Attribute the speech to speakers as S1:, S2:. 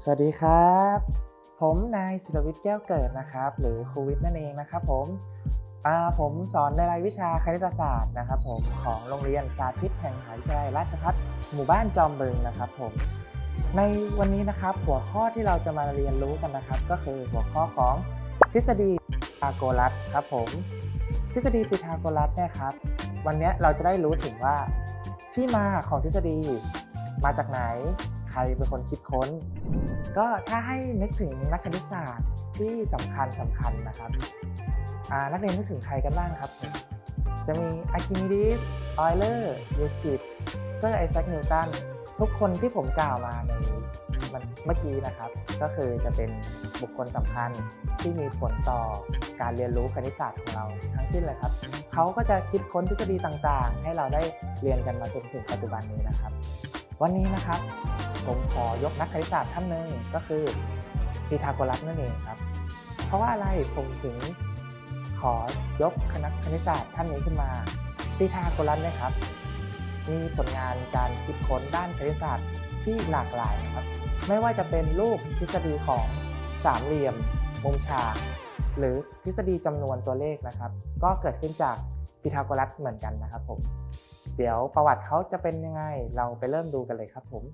S1: สวัสดีครับ ผมนายศิลวิทย์แก้วเกิดนะครับ หรือครูวิทย์นั่นเองนะครับผมผมสอนในรายวิชาคณิตศาสตร์นะครับผมของโรงเรียนสาธิตแห่งมหาวิทยาลัยราชภัฏหมู่บ้านจอมบึงนะครับผมในวันนี้นะครับหัวข้อที่เราจะมาเรียนรู้กันนะครับ ก็คือหัวข้อของทฤษฎีพีทาโกรัสครับผม ทฤษฎีพีทาโกรัสเนี่ยครับ วันนี้เราจะได้รู้ถึงว่าที่มาของทฤษฎีมาจากไหน ใครเป็นคนคิดค้น ก็ถ้าให้นึกถึงนักคณิตศาสตร์ที่สำคัญสำคัญนะครับนักเรียนนึกถึงใครกันบ้างครับ จะมีอะคิมิดีสออยเลอร์ยูคิดเซอร์ไอแซคนิวตันทุกคนที่ผมกล่าวมาในมันเมื่อกี้นะครับ ก็คือจะเป็นบุคคลสำคัญที่มีผลต่อการเรียนรู้คณิตศาสตร์ของเราทั้งสิ้นเลยครับ เขาก็จะคิดค้นทฤษฎีต่างๆ ให้เราได้เรียนกันมาจนถึงปัจจุบันนี้นะครับ วันนี้นะครับ ผมขอยกนักคณิตศาสตร์ท่านหนึ่งก็คือพีทาโกรัสนั่นเองครับ เพราะว่าอะไรผมถึงขอยกคณะคณิตศาสตร์ท่านนี้ขึ้นมาพีทาโกรัสเนี่ยครับ มีผลงานการคิดค้นด้านคณิตศาสตร์ที่หลากหลายนะครับ ไม่ว่าจะเป็นรูปทฤษฎีของสามเหลี่ยม มุมฉากหรือทฤษฎีจำนวนตัวเลขนะครับ ก็เกิดขึ้นจากพีทาโกรัสเหมือนกันนะครับผม เดี๋ยวประวัติเขาจะเป็นยังไง เราไปเริ่มดูกันเลยครับผม